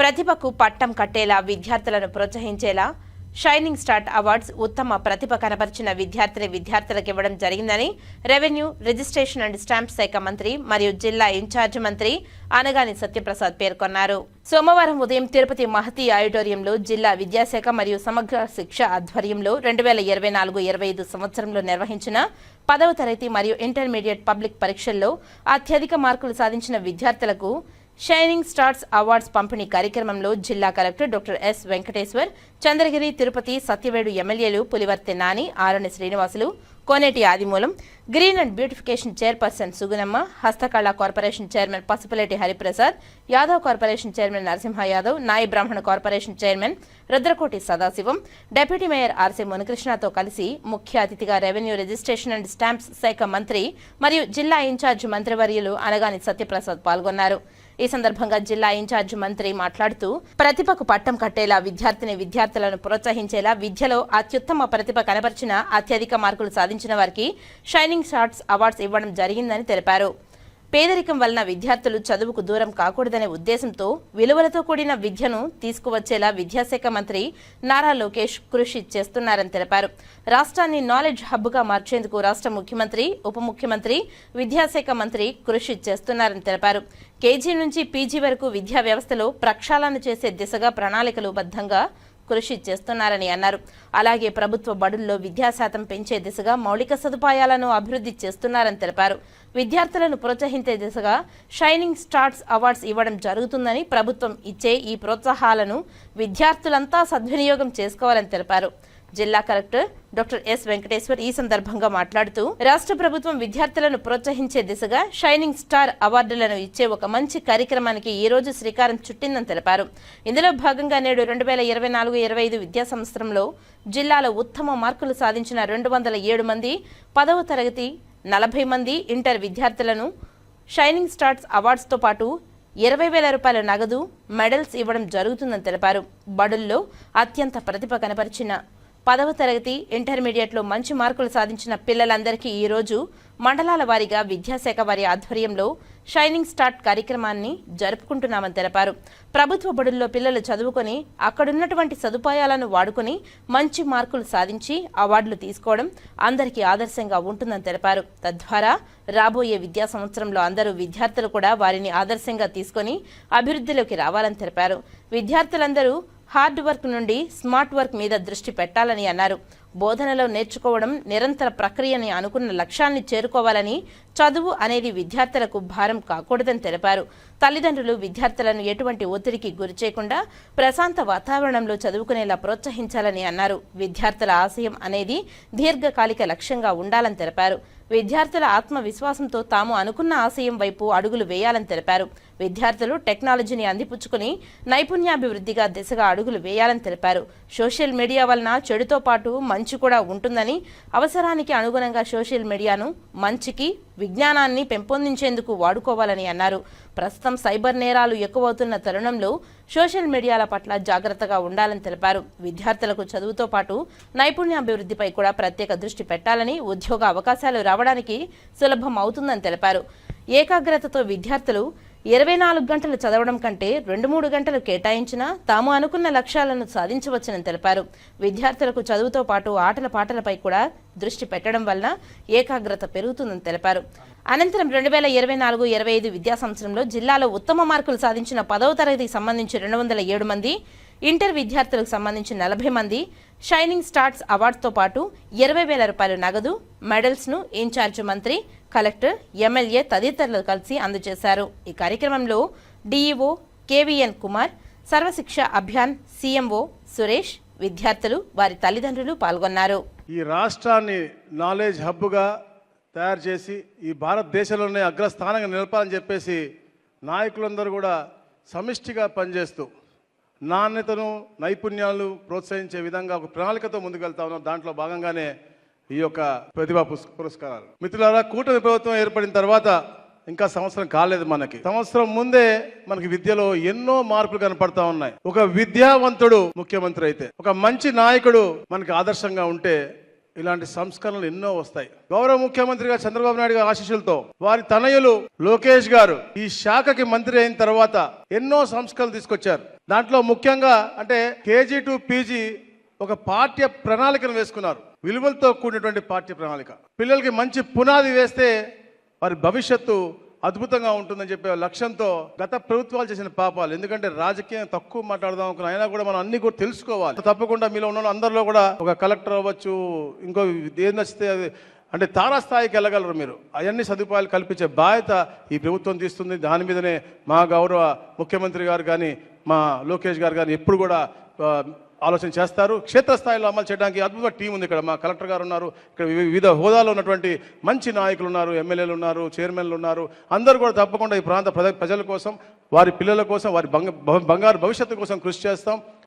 ప్రతిభకు పట్టం కట్టేలా విద్యార్థులను ప్రోత్సహించేలా షైనింగ్ స్టార్ట్ అవార్డ్స్ ఉత్తమ ప్రతిభ కనబరిచిన విద్యార్థిని విద్యార్థులకు ఇవ్వడం జరిగిందని రెవెన్యూ రిజిస్ట్రేషన్ అండ్ స్టాంప్ శాఖ మంత్రి మరియు జిల్లా ఇన్ఛార్జ్ మంత్రి అనగాని సత్యప్రసాద్ పేర్కొన్నారు. సోమవారం ఉదయం తిరుపతి మహతి ఆడిటోరియంలో జిల్లా విద్యాశాఖ మరియు సమగ్ర శిక్ష ఆధ్వర్యంలో రెండు వేల ఇరవై నాలుగు ఇరవై ఐదు సంవత్సరంలో నిర్వహించిన పదవ తరగతి మరియు ఇంటర్మీడియట్ పబ్లిక్ పరీక్షల్లో అత్యధిక మార్కులు సాధించిన విద్యార్థులకు షైనింగ్ స్టార్స్ అవార్డ్స్ పంపిణీ కార్యక్రమంలో జిల్లా collector doctor S Venkateswar Chandragiri Tirupati Satyavedu ఎమ్మెల్యేలు Pulivarthi Nani Arani Srinivasulu Koneti Adimulam green and beautification chairperson Sugunamma హస్తకళ corporation chairman Pasupuleti Hariprasad Yadav corporation chairman Narasimha Yadav నాయి బ్రాహ్మణ corporation chairman Rudrakoti Sadasivam deputy mayor RC మునికృష్ణతో కలిసి ముఖ్య అతిథిగా revenue registration and stamps శాఖ మంత్రి మరియు జిల్లా ఇన్ఛార్జ్ మంత్రివర్యులు అనగాని సత్యప్రసాద్ పాల్గొన్నారు. ఈ సందర్భంగా జిల్లా ఇన్ఛార్జ్ మంత్రి మాట్లాడుతూ ప్రతిభకు పట్టం కట్టేలా విద్యార్థిని విద్యార్థులను ప్రోత్సహించేలా విద్యలో అత్యుత్తమ ప్రతిభ కనబరిచిన అత్యధిక మార్కులు సాధించిన వారికి షైనింగ్ స్టార్స్ అవార్డ్స్ ఇవ్వడం జరిగిందని తెలిపారు. పేదరికం వలన విద్యార్థులు చదువుకు దూరం కాకూడదనే ఉద్దేశంతో విలువలతో కూడిన విద్యను తీసుకువచ్చేలా విద్యాశాఖ మంత్రి నారా లోకేష్ కృషి చేస్తున్నారని తెలిపారు. రాష్ట్రాన్ని నాలెడ్జ్ హబ్గా మార్చేందుకు రాష్ట్ర ముఖ్యమంత్రి ఉప ముఖ్యమంత్రి విద్యాశాఖ మంత్రి కృషి చేస్తున్నారని తెలిపారు. కేజీ నుంచి పీజీ వరకు విద్యా వ్యవస్థలో ప్రక్షాళన చేసే దిశగా ప్రణాళికలు బద్దంగా కృషి చేస్తున్నారని అన్నారు. అలాగే ప్రభుత్వ బడుల్లో విద్యాశాతం పెంచే దిశగా మౌలిక సదుపాయాలను అభివృద్ధి చేస్తున్నారని తెలిపారు. విద్యార్థులను ప్రోత్సహించే దిశగా షైనింగ్ స్టార్స్ అవార్డ్స్ ఇవ్వడం జరుగుతుందని ప్రభుత్వం ఇచ్చే ఈ ప్రోత్సాహాలను విద్యార్థులంతా సద్వినియోగం చేసుకోవాలని తెలిపారు. జిల్లా కలెక్టర్ డాక్టర్ ఎస్ వెంకటేశ్వర్ ఈ సందర్భంగా మాట్లాడుతూ రాష్ట్ర ప్రభుత్వం విద్యార్థులను ప్రోత్సహించే దిశగా షైనింగ్ స్టార్ అవార్డులను ఇచ్చే ఒక మంచి కార్యక్రమానికి ఈ రోజు శ్రీకారం చుట్టిందని తెలిపారు. ఇందులో భాగంగా నేడు రెండు వేల ఇరవై నాలుగు ఇరవై ఐదు విద్యా సంవత్సరంలో జిల్లాలో ఉత్తమ మార్కులు సాధించిన రెండు వందల ఏడు మంది పదవ తరగతి నలభై మంది ఇంటర్ విద్యార్థులను షైనింగ్ స్టార్స్ అవార్డ్స్తో పాటు ఇరవై వేల రూపాయల నగదు మెడల్స్ ఇవ్వడం జరుగుతుందని తెలిపారు. బడుల్లో అత్యంత ప్రతిభ కనపరిచిన పదవ తరగతి ఇంటర్మీడియట్లో మంచి మార్కులు సాధించిన పిల్లలందరికీ ఈరోజు మండలాల వారీగా విద్యాశాఖ వారి ఆధ్వర్యంలో షైనింగ్ స్టార్ట్ కార్యక్రమాన్ని జరుపుకుంటున్నామని తెలిపారు. ప్రభుత్వ బడుల్లో పిల్లలు చదువుకొని అక్కడున్నటువంటి సదుపాయాలను వాడుకొని మంచి మార్కులు సాధించి అవార్డులు తీసుకోవడం అందరికీ ఆదర్శంగా ఉంటుందని తెలిపారు. తద్వారా రాబోయే విద్యా సంవత్సరంలో అందరూ విద్యార్థులు కూడా వారిని ఆదర్శంగా తీసుకొని అభివృద్ధిలోకి రావాలని తెలిపారు. విద్యార్థులందరూ హార్డ్ వర్క్ నుండి స్మార్ట్ వర్క్ మీద దృష్టి పెట్టాలని అన్నారు. బోధనలో నేర్చుకోవడం నిరంతర ప్రక్రియని అనుకున్న లక్ష్యాన్ని చేరుకోవాలని చదువు అనేది విద్యార్థులకు భారం కాకూడదని తెలిపారు. తల్లిదండ్రులు విద్యార్థులను ఎటువంటి ఒత్తిడికి గురి చేయకుండా ప్రశాంత వాతావరణంలో చదువుకునేలా ప్రోత్సహించాలని అన్నారు. విద్యార్థుల ఆశయం అనేది దీర్ఘకాలిక లక్ష్యంగా ఉండాలని తెలిపారు. విద్యార్థుల ఆత్మవిశ్వాసంతో తాము అనుకున్న ఆశయం వైపు అడుగులు వేయాలని తెలిపారు. విద్యార్థులు టెక్నాలజీని అందిపుచ్చుకుని నైపుణ్యాభివృద్ధిగా దిశగా అడుగులు వేయాలని తెలిపారు. సోషల్ మీడియా వలన చెడుతో పాటు మంచి కూడా ఉంటుందని అవసరానికి అనుగుణంగా సోషల్ మీడియాను మంచికి విజ్ఞానాన్ని పెంపొందించేందుకు వాడుకోవాలని అన్నారు. ప్రస్తుతం సైబర్ నేరాలు ఎక్కువవుతున్న తరుణంలో సోషల్ మీడియాల పట్ల జాగ్రత్తగా ఉండాలని తెలిపారు. విద్యార్థులకు చదువుతో పాటు నైపుణ్యాభివృద్ధిపై కూడా ప్రత్యేక దృష్టి పెట్టాలని ఉద్యోగ అవకాశాలు రావడానికి సులభం అవుతుందని తెలిపారు. ఏకాగ్రతతో విద్యార్థులు ఇరవై నాలుగు గంటలు చదవడం కంటే రెండు మూడు గంటలు కేటాయించినా తాము అనుకున్న లక్ష్యాలను సాధించవచ్చని తెలిపారు. విద్యార్థులకు చదువుతో పాటు ఆటల పాటలపై కూడా దృష్టి పెట్టడం వలన ఏకాగ్రత పెరుగుతుందని తెలిపారు. అనంతరం రెండు వేల ఇరవై నాలుగు ఇరవై ఐదు విద్యా సంవత్సరంలో జిల్లాలో ఉత్తమ మార్కులు సాధించిన పదవ తరగతికి సంబంధించి రెండు వందల ఏడు మంది ఇంటర్ విద్యార్థులకు సంబంధించి నలభై మంది షైనింగ్ స్టార్స్ అవార్డుతో పాటు ఇరవై వేల రూపాయల నగదు మెడల్స్ను ఇన్ఛార్జ్ మంత్రి కలెక్టర్ ఎమ్మెల్యే తదితరులు కలిసి అందజేశారు. ఈ కార్యక్రమంలో DEO KVN Kumar Sarvashiksha Abhiyan CMO Suresh విద్యార్థులు వారి తల్లిదండ్రులు పాల్గొన్నారు. ఈ రాష్ట్రాన్ని నాలెడ్జ్ హబ్గా తయారు చేసి ఈ భారతదేశంలోనే అగ్రస్థానంగా నిలపాలని చెప్పేసి నాయకులందరూ కూడా సమిష్టిగా పనిచేస్తూ నాణ్యతను నైపుణ్యాలు ప్రోత్సహించే విధంగా ఒక ప్రణాళికతో ముందుకెళ్తా ఉన్నాం. దాంట్లో భాగంగానే ఈ యొక్క ప్రతిభా పురస్కారాలు. మిత్రులారా కూటమి ప్రభుత్వం ఏర్పడిన తర్వాత ఇంకా సంవత్సరం కాలేదు మనకి. సంవత్సరం ముందే మనకి విద్యలో ఎన్నో మార్పులు కనపడతా ఉన్నాయి. ఒక విద్యావంతుడు ముఖ్యమంత్రి అయితే ఒక మంచి నాయకుడు మనకి ఆదర్శంగా ఉంటే ఇలాంటి సంస్కరణలు ఎన్నో వస్తాయి. గౌరవ ముఖ్యమంత్రిగా చంద్రబాబు నాయుడు గారి ఆశీస్సులతో వారి తనయులు లోకేష్ గారు ఈ శాఖకి మంత్రి అయిన తర్వాత ఎన్నో సంస్కరణలు తీసుకొచ్చారు. దాంట్లో ముఖ్యంగా అంటే కేజీ టు పీజీ ఒక పాఠ్య ప్రణాళికను వేసుకున్నారు. విలువలతో కూడినటువంటి పాఠ్య ప్రణాళిక. పిల్లలకి మంచి పునాది వేస్తే వారి భవిష్యత్తు అద్భుతంగా ఉంటుందని చెప్పే లక్ష్యంతో గత ప్రభుత్వాలు చేసిన పాపాలు. ఎందుకంటే రాజకీయం తక్కువ మాట్లాడదాం అనుకున్న అయినా కూడా మనం అన్ని కూడా తెలుసుకోవాలి. తప్పకుండా మీలో ఉన్న అందరిలో కూడా ఒక కలెక్టర్ అవ్వచ్చు ఇంకో ఏది నచ్చితే అది అంటే తారాస్థాయికి వెళ్ళగలరు మీరు. అవన్నీ సదుపాయాలు కల్పించే బాధ్యత ఈ ప్రభుత్వం తీస్తుంది. దాని మీదనే మా గౌరవ ముఖ్యమంత్రి గారు కానీ మా లోకేష్ గారు కానీ ఎప్పుడు కూడా ఆలోచన చేస్తారు. క్షేత్రస్థాయిలో అమలు చేయడానికి అద్భుత టీం ఉంది ఇక్కడ. మా కలెక్టర్ గారు ఉన్నారు. ఇక్కడ వివిధ హోదాలో ఉన్నటువంటి మంచి నాయకులు ఉన్నారు ఎమ్మెల్యేలు ఉన్నారు చైర్మన్లు ఉన్నారు. అందరూ కూడా తప్పకుండా ఈ ప్రాంత ప్రజ ప్రజల కోసం వారి పిల్లల కోసం వారి బంగ బంగారు భవిష్యత్తు కోసం కృషి చేస్తాం.